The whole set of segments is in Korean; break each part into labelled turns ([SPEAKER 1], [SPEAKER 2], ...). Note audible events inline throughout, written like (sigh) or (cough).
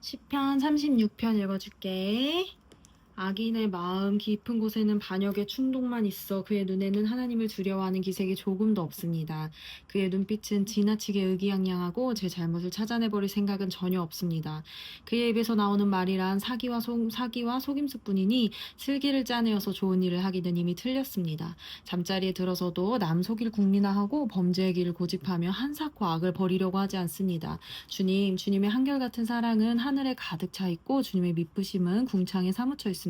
[SPEAKER 1] 시편 36편 읽어줄게. 악인의 마음 깊은 곳에는 반역의 충동만 있어 그의 눈에는 하나님을 두려워하는 기색이 조금도 없습니다. 그의 눈빛은 지나치게 의기양양하고 제 잘못을 찾아내버릴 생각은 전혀 없습니다. 그의 입에서 나오는 말이란 사기와, 속, 사기와 속임수뿐이니 슬기를 짜내어서 좋은 일을 하기는 이미 틀렸습니다. 잠자리에 들어서도 남 속일 국민화하고 범죄의 길을 고집하며 한사코 악을 버리려고 하지 않습니다. 주님, 주님의 한결같은 사랑은 하늘에 가득 차 있고 주님의 미쁘심은 궁창에 사무쳐 있습니다.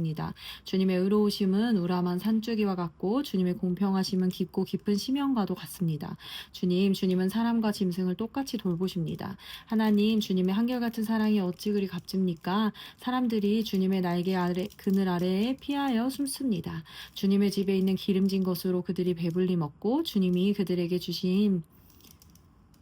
[SPEAKER 1] 주님의 의로우심은 우람한 산줄기와 같고 주님의 공평하심은 깊고 깊은 심연과도 같습니다. 주님, 주님은 사람과 짐승을 똑같이 돌보십니다. 하나님, 주님의 한결같은 사랑이 어찌 그리 값집니까? 사람들이 주님의 날개 아래 그늘 아래에 피하여 숨습니다. 주님의 집에 있는 기름진 것으로 그들이 배불리 먹고 주님이 그들에게 주신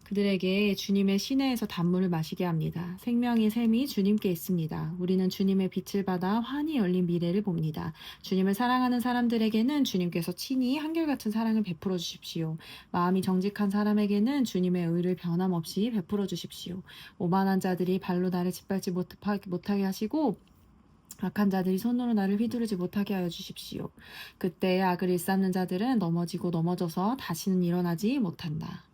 [SPEAKER 1] 그들에게 주님의 시내에서 단물을 마시게 합니다. 생명의 샘이 주님께 있습니다. 우리는 주님의 빛을 받아 환히 열린 미래를 봅니다. 주님을 사랑하는 사람들에게는 주님께서 친히 한결같은 사랑을 베풀어 주십시오. 마음이 정직한 사람에게는 주님의 의를 변함없이 베풀어 주십시오. 오만한 자들이 발로 나를 짓밟지 못하- 못하게 하시고 악한 자들이 손으로 나를 휘두르지 못하게 하여 주십시오. 그때 악을 일삼는 자들은 넘어지고 넘어져서 다시는 일어나지 못한다.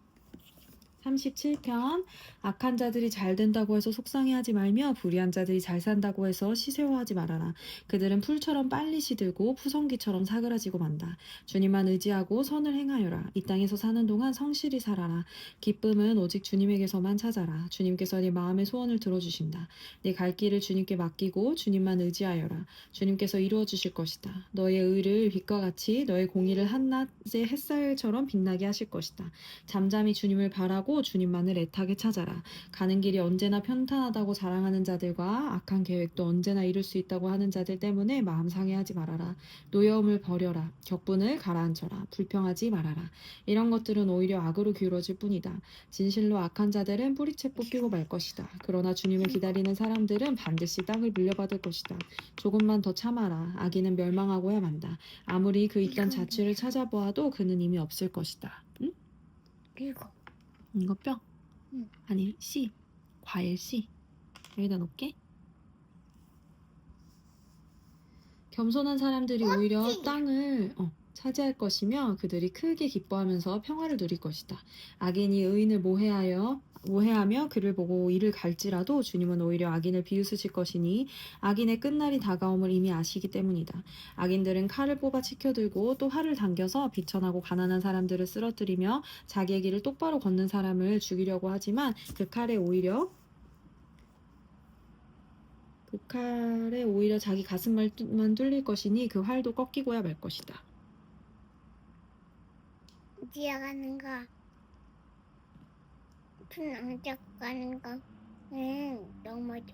[SPEAKER 1] 37편 악한 자들이 잘 된다고 해서 속상해하지 말며 불의한 자들이 잘 산다고 해서 시세워하지 말아라. 그들은 풀처럼 빨리 시들고 푸성기처럼 사그라지고 만다. 주님만 의지하고 선을 행하여라. 이 땅에서 사는 동안 성실히 살아라. 기쁨은 오직 주님에게서만 찾아라. 주님께서 네 마음의 소원을 들어주신다. 네 갈 길을 주님께 맡기고 주님만 의지하여라. 주님께서 이루어 주실 것이다. 너의 의를 빛과 같이 너의 공의를 한낮의 햇살처럼 빛나게 하실 것이다. 잠잠히 주님을 바라고 주님만을 애타게 찾아라. 가는 길이 언제나 편탄하다고 자랑하는 자들과 악한 계획도 언제나 이룰 수 있다고 하는 자들 때문에 마음 상해하지 말아라. 노여움을 버려라. 격분을 가라앉혀라. 불평하지 말아라. 이런 것들은 오히려 악으로 기울어질 뿐이다. 진실로 악한 자들은 뿌리채 뽑히고 말 것이다. 그러나 주님을 기다리는 사람들은 반드시 땅을 물려받을 것이다. 조금만 더 참아라. 악인은 멸망하고야 만다. 아무리 그 이딴 자취를 찾아보아도 그는 이미 없을 것이다. 응?
[SPEAKER 2] 이거
[SPEAKER 1] 이거 뼈?
[SPEAKER 2] 응.
[SPEAKER 1] 아니 씨. 과일 씨. 여기다 놓을게. 겸손한 사람들이 오히려 땅을 어, 차지할 것이며 그들이 크게 기뻐하면서 평화를 누릴 것이다. 악인이 의인을 모해하여 모해하며 그를 보고 이를 갈지라도 주님은 오히려 악인을 비웃으실 것이니 악인의 끝날이 다가옴을 이미 아시기 때문이다. 악인들은 칼을 뽑아 치켜들고 또 활을 당겨서 비천하고 가난한 사람들을 쓰러뜨리며 자기의 길을 똑바로 걷는 사람을 죽이려고 하지만 그 칼에 오히려 그 칼에 오히려 자기 가슴만 뚫릴 것이니 그 활도 꺾이고야 말 것이다.
[SPEAKER 2] 어디야 가는 거? 푼안 잡고 가는 거? 응 넘어져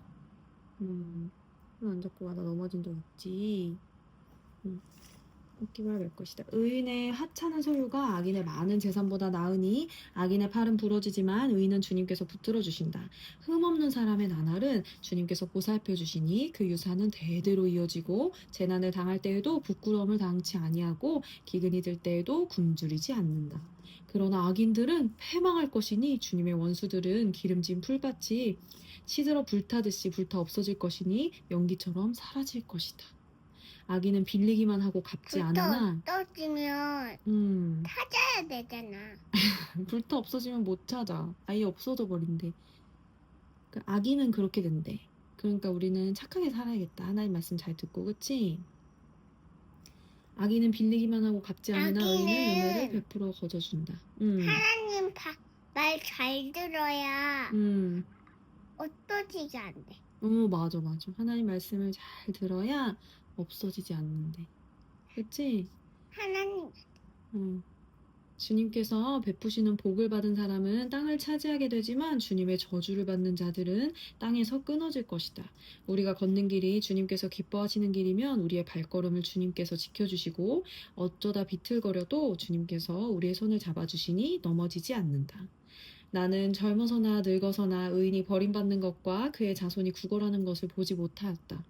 [SPEAKER 1] 음, 손안 잡고 가다 넘어진 적 있지. 음, 꺾기만 말 것이다. 의인의 하찮은 소유가 악인의 많은 재산보다 나으니 악인의 팔은 부러지지만 의인은 주님께서 붙들어 주신다. 흠없는 사람의 나날은 주님께서 보살펴 주시니 그 유산은 대대로 이어지고 재난을 당할 때에도 부끄러움을 당치 아니하고 기근이 들 때에도 굶주리지 않는다. 그러나 악인들은 패망할 것이니 주님의 원수들은 기름진 풀밭이 시들어 불타듯이 불타 없어질 것이니 연기처럼 사라질 것이다. 악인은 빌리기만 하고 갚지 않으나,
[SPEAKER 2] 떠지면
[SPEAKER 1] 음,
[SPEAKER 2] 찾아야 되잖아 (laughs)
[SPEAKER 1] 불타 없어지면 못 찾아. 아예 없어져 버린대. 그 악인은 그렇게 된대. 그러니까 우리는 착하게 살아야겠다. 하나님 말씀 잘 듣고, 그치? 악인은 빌리기만 하고 갚지 않으나 의인은
[SPEAKER 2] 악인은
[SPEAKER 1] 은혜를 베풀어 거저준다. 음,
[SPEAKER 2] 하나님 말 잘 들어야
[SPEAKER 1] 음.
[SPEAKER 2] 없어지지 않대
[SPEAKER 1] 어, 맞아, 맞아. 하나님 말씀을 잘 들어야 없어지지 않는데. 그치?
[SPEAKER 2] 하나님
[SPEAKER 1] 어. 주님께서 베푸시는 복을 받은 사람은 땅을 차지하게 되지만 주님의 저주를 받는 자들은 땅에서 끊어질 것이다. 우리가 걷는 길이 주님께서 기뻐하시는 길이면 우리의 발걸음을 주님께서 지켜주시고 어쩌다 비틀거려도 주님께서 우리의 손을 잡아주시니 넘어지지 않는다. 나는 젊어서나 늙어서나 의인이 버림받는 것과 그의 자손이 구걸하는 것을 보지 못하였다.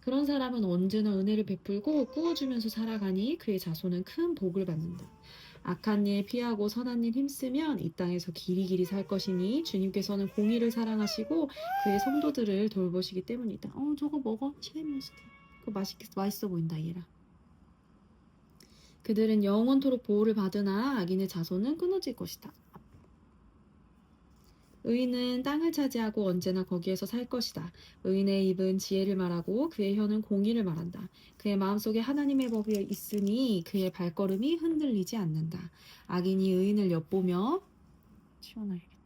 [SPEAKER 1] 그런 사람은 언제나 은혜를 베풀고 꾸어주면서 살아가니 그의 자손은 큰 복을 받는다. 악한 일 피하고 선한 일 힘쓰면 이 땅에서 길이 길이 살 것이니 주님께서는 공의를 사랑하시고 그의 성도들을 돌보시기 때문이다. 어, 저거 먹어. 샤인머스켓. 그거 맛있겠, 맛있어 보인다, 얘라. 그들은 영원토록 보호를 받으나 악인의 자손은 끊어질 것이다. 의인은 땅을 차지하고 언제나 거기에서 살 것이다. 의인의 입은 지혜를 말하고 그의 혀는 공의를 말한다. 그의 마음속에 하나님의 법이 있으니 그의 발걸음이 흔들리지 않는다. 악인이 의인을 엿보며 치워놔야겠다.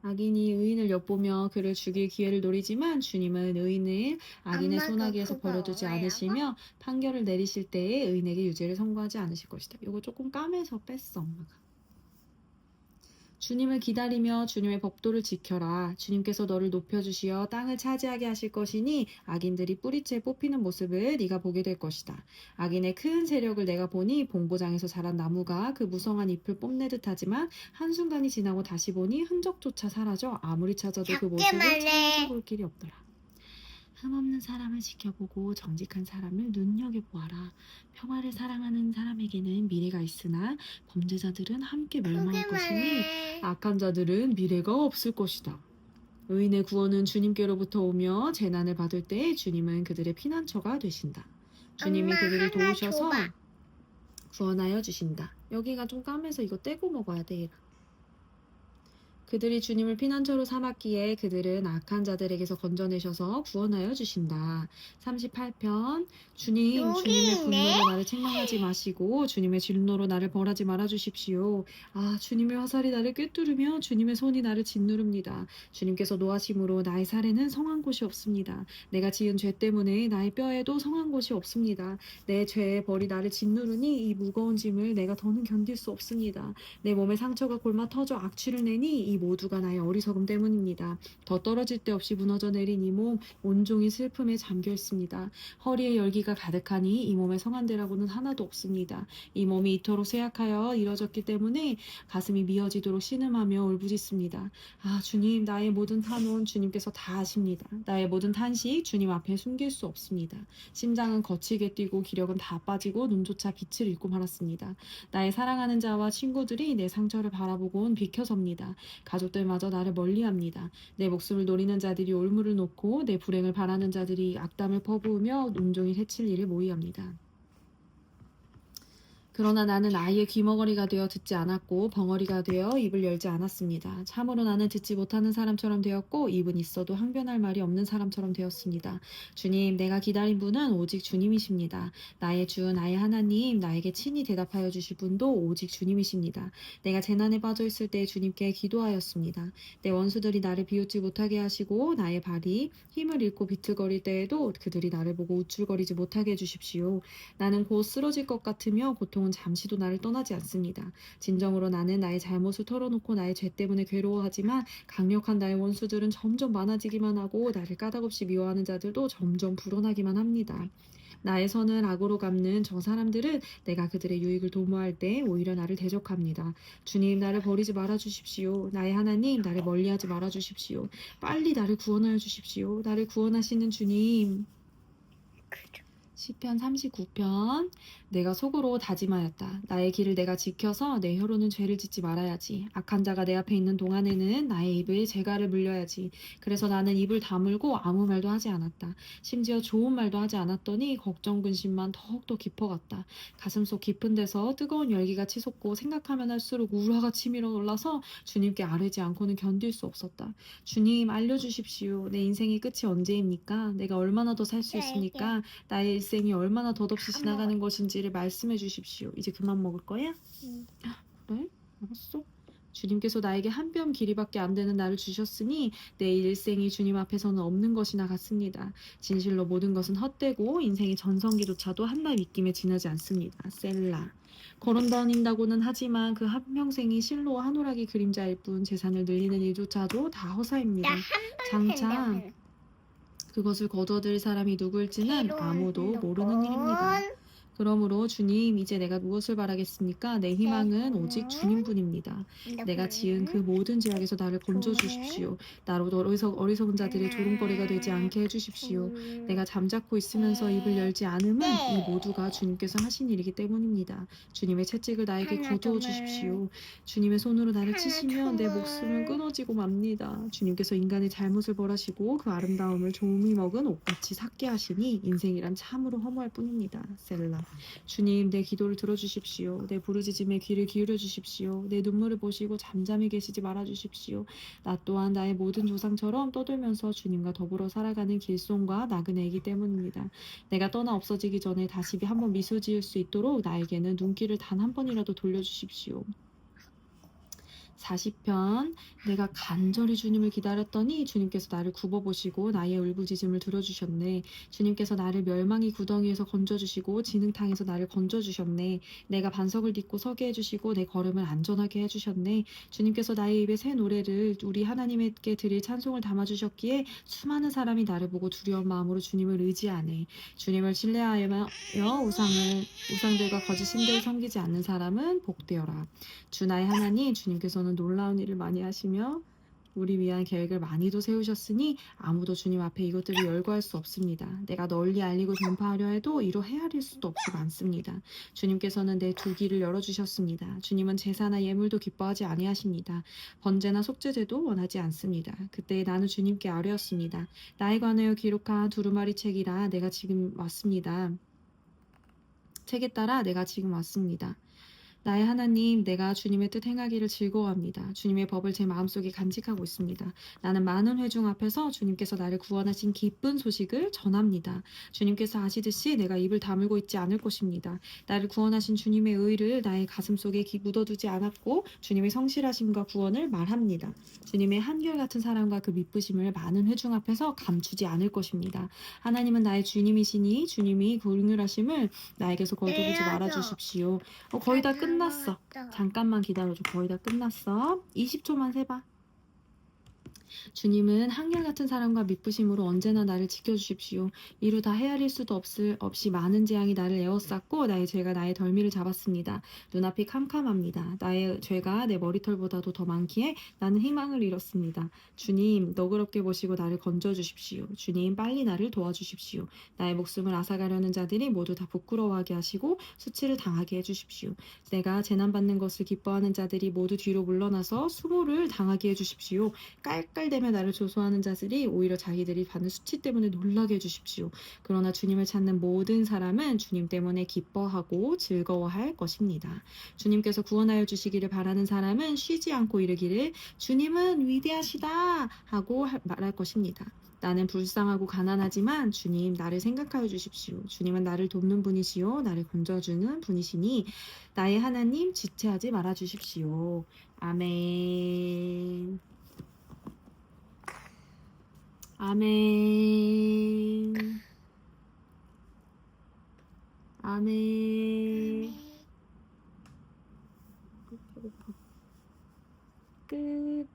[SPEAKER 1] 악인이 의인을 엿보며 그를 죽일 기회를 노리지만 주님은 의인을 악인의 손아귀에서 버려두지
[SPEAKER 2] 뭐예요?
[SPEAKER 1] 않으시며 판결을 내리실 때에 의인에게 유죄를 선고하지 않으실 것이다. 이거 조금 까매서 뺐어 엄마가. 주님을 기다리며 주님의 법도를 지켜라. 주님께서 너를 높여주시어 땅을 차지하게 하실 것이니 악인들이 뿌리채 뽑히는 모습을 네가 보게 될 것이다. 악인의 큰 세력을 내가 보니 봉고장에서 자란 나무가 그 무성한 잎을 뽐내듯 하지만 한순간이 지나고 다시 보니 흔적조차 사라져 아무리 찾아도 그 모습을. 찾아볼 길이 없더라. 흠없는 사람을 지켜보고 정직한 사람을 눈여겨보아라. 평화를 사랑하는 사람에게는 미래가 있으나 범죄자들은 함께 멸망할 것이니. 악한 자들은 미래가 없을 것이다. 의인의 구원은 주님께로부터 오며 재난을 받을 때 주님은 그들의 피난처가 되신다. 주님이 그들을 도우셔서. 구원하여 주신다. 여기가 좀 까매서 이거 떼고 먹어야 돼. 그들이 주님을 피난처로 삼았기에 그들은 악한 자들에게서 건져내셔서 구원하여 주신다. 38편 주님 주님의. 분노로 나를 책망하지 마시고 주님의 진노로 나를 벌하지 말아 주십시오. 아 주님의 화살이 나를 꿰뚫으며 주님의 손이 나를 짓누릅니다. 주님께서 노하심으로 나의 살에는 성한 곳이 없습니다. 내가 지은 죄 때문에 나의 뼈에도 성한 곳이 없습니다. 내 죄의 벌이 나를 짓누르니 이 무거운 짐을 내가 더는 견딜 수 없습니다. 내 몸에 상처가 골마 터져 악취를 내니 이 모두가 나의 어리석음 때문입니다. 더 떨어질 데 없이 무너져 내린 이 몸 온종일 슬픔에 잠겨 있습니다. 허리에 열기가 가득하니 이 몸에 성한 데라고는 하나도 없습니다. 이 몸이 이토록 쇠약하여 이뤄졌기 때문에 가슴이 미어지도록 신음하며 울부짖습니다. 아 주님 나의 모든 탄원 주님께서 다 아십니다. 나의 모든 탄식 주님 앞에 숨길 수 없습니다. 심장은 거칠게 뛰고 기력은 다 빠지고 눈조차 빛을 잃고 말았습니다. 나의 사랑하는 자와 친구들이 내 상처를 바라보곤 비켜섭니다. 가족들마저 나를 멀리합니다. 내 목숨을 노리는 자들이 올무를 놓고 내 불행을 바라는 자들이 악담을 퍼부으며 온종일 해칠 일을 모의합니다. 그러나 나는 아이의 귀머거리가 되어 듣지 않았고 벙어리가 되어 입을 열지 않았습니다. 참으로 나는 듣지 못하는 사람처럼 되었고 입은 있어도 항변할 말이 없는 사람처럼 되었습니다. 주님, 내가 기다린 분은 오직 주님이십니다. 나의 주, 나의 하나님, 나에게 친히 대답하여 주실 분도 오직 주님이십니다. 내가 재난에 빠져 있을 때 주님께 기도하였습니다. 내 원수들이 나를 비웃지 못하게 하시고 나의 발이 힘을 잃고 비틀거릴 때에도 그들이 나를 보고 우쭐거리지 못하게 해주십시오. 나는 곧 쓰러질 것 같으며 고통은 잠시도 나를 떠나지 않습니다. 진정으로 나는 나의 잘못을 털어놓고 나의 죄 때문에 괴로워하지만 강력한 나의 원수들은 점점 많아지기만 하고 나를 까닭없이 미워하는 자들도 점점 불어나기만 합니다. 나의 선을 악으로 갚는 저 사람들은 내가 그들의 유익을 도모할 때 오히려 나를 대적합니다. 주님 나를 버리지 말아 주십시오. 나의 하나님 나를 멀리하지 말아 주십시오. 빨리 나를 구원하여 주십시오. 나를 구원하시는 주님. 시편 39편 내가 속으로 다짐하였다. 나의 길을 내가 지켜서 내 혀로는 죄를 짓지 말아야지. 악한 자가 내 앞에 있는 동안에는 나의 입을 재갈을 물려야지. 그래서 나는 입을 다물고 아무 말도 하지 않았다. 심지어 좋은 말도 하지 않았더니 걱정 근심만 더욱더 깊어갔다. 가슴속 깊은 데서 뜨거운 열기가 치솟고 생각하면 할수록 우라가 치밀어 올라서 주님께 아뢰지 않고는 견딜 수 없었다. 주님 알려주십시오. 내 인생의 끝이 언제입니까? 내가 얼마나 더 살 수 있습니까? 나의 일생이 얼마나 덧없이
[SPEAKER 2] 다
[SPEAKER 1] 지나가는 것인지를 말씀해 주십시오. 이제 그만 먹을 거야?
[SPEAKER 2] 응.
[SPEAKER 1] 그래? 알았어. 주님께서 나에게 한 뼘 길이밖에 안 되는 나를 주셨으니 내 일생이 주님 앞에서는 없는 것이나 같습니다. 진실로 모든 것은 헛되고 인생의 전성기조차도 한날 입김에 지나지 않습니다. 셀라. 걸어 다닌다고는 하지만 그 한평생이 실로와 한오락이 그림자일 뿐 재산을 늘리는 일조차도 다 허사입니다. 장차 그것을 거둬들 사람이 누구일지는 아무도 모르는 일입니다. 그러므로 주님, 이제 내가 무엇을 바라겠습니까? 내 희망은 오직 주님뿐입니다. 내가 지은 그 모든 죄악에서 나를 건져 주십시오. 나로 어리석, 어리석은 자들의 조롱거리가 되지 않게 해주십시오. 내가 잠자코 있으면서 입을 열지 않음은 이 모두가 주님께서 하신 일이기 때문입니다. 주님의 채찍을 나에게 거두어
[SPEAKER 2] 둘.
[SPEAKER 1] 주십시오. 주님의 손으로 나를 치시면 내
[SPEAKER 2] 둘.
[SPEAKER 1] 목숨은 끊어지고 맙니다. 주님께서 인간의 잘못을 벌하시고 그 아름다움을 조미 먹은 옷같이 삭게 하시니 인생이란 참으로 허무할 뿐입니다. 셀라. 주님 내 기도를 들어주십시오. 내 부르짖음에 귀를 기울여 주십시오. 내 눈물을 보시고 잠잠히 계시지 말아 주십시오. 나 또한 나의 모든 조상처럼 떠들면서 주님과 더불어 살아가는 길손과 나그네이기 때문입니다. 내가 떠나 없어지기 전에 다시 한번 미소 지을 수 있도록 나에게는 눈길을 단 한 번이라도 돌려주십시오. 40편 내가 간절히 주님을 기다렸더니 주님께서 나를 굽어보시고 나의 울부짖음을 들어주셨네. 주님께서 나를 멸망의 구덩이에서 건져주시고 진흙탕에서 나를 건져주셨네. 내가 반석을 딛고 서게 해주시고 내 걸음을 안전하게 해주셨네. 주님께서 나의 입에 새 노래를 우리 하나님께 드릴 찬송을 담아주셨기에 수많은 사람이 나를 보고 두려운 마음으로 주님을 의지하네. 주님을 신뢰하여 우상을 우상들과 거짓 신들을 섬기지 않는 사람은 복되어라. 주 나의 하나님 주님께서는 놀라운 일을 많이 하시며 우리 위한 계획을 많이도 세우셨으니 아무도 주님 앞에 이것들을 열거할 수 없습니다. 내가 널리 알리고 전파하려 해도 이로 헤아릴 수도 없이 많습니다. 주님께서는 내 두 귀를 열어주셨습니다. 주님은 제사나 예물도 기뻐하지 아니하십니다. 번제나 속죄제도 원하지 않습니다. 그때 나는 주님께 아뢰었습니다. 나에 관하여 기록한 두루마리 책이라 내가 지금 왔습니다. 책에 따라 내가 지금 왔습니다. 나의 하나님, 내가 주님의 뜻 행하기를 즐거워합니다. 주님의 법을 제 마음속에 간직하고 있습니다. 나는 많은 회중 앞에서 주님께서 나를 구원하신 기쁜 소식을 전합니다. 주님께서 아시듯이 내가 입을 다물고 있지 않을 것입니다. 나를 구원하신 주님의 의를 나의 가슴 속에 기- 묻어두지 않았고 주님의 성실하심과 구원을 말합니다. 주님의 한결같은 사랑과 그 미쁘심을 많은 회중 앞에서 감추지 않을 것입니다. 하나님은 나의 주님이시니 주님이 긍휼하심을 나에게서 거두지 말아 주십시오. 어, 거의 다 끝 났어. 잠깐만 기다려줘. 거의 다 끝났어. 20초만 세봐. 주님은 한결같은 사랑과 미쁘심으로 언제나 나를 지켜주십시오. 이루 다 헤아릴 수도 없을 없이 많은 재앙이 나를 에워쌌고 나의 죄가 나의 덜미를 잡았습니다. 눈앞이 캄캄합니다. 나의 죄가 내 머리털보다도 더 많기에 나는 희망을 잃었습니다. 주님 너그럽게 보시고 나를 건져주십시오. 주님 빨리 나를 도와주십시오. 나의 목숨을 앗아가려는 자들이 모두 다 부끄러워하게 하시고 수치를 당하게 해주십시오. 내가 재난받는 것을 기뻐하는 자들이 모두 뒤로 물러나서 수모를 당하게 해주십시오. 깔깔 대며 나를 조소하는 자들이 오히려 자기들이 받는 수치 때문에 놀라게 해주십시오. 그러나 주님을 찾는 모든 사람은 주님 때문에 기뻐하고 즐거워할 것입니다. 주님께서 구원하여 주시기를 바라는 사람은 쉬지 않고 이르기를 주님은 위대하시다 하고 할- 말할 것입니다. 나는 불쌍하고 가난하지만 주님 나를 생각하여 주십시오. 주님은 나를 돕는 분이시요 나를 건져주는 분이시니 나의 하나님 지체하지 말아 주십시오. 아멘. 아멘. 아멘. 배고파. 끝.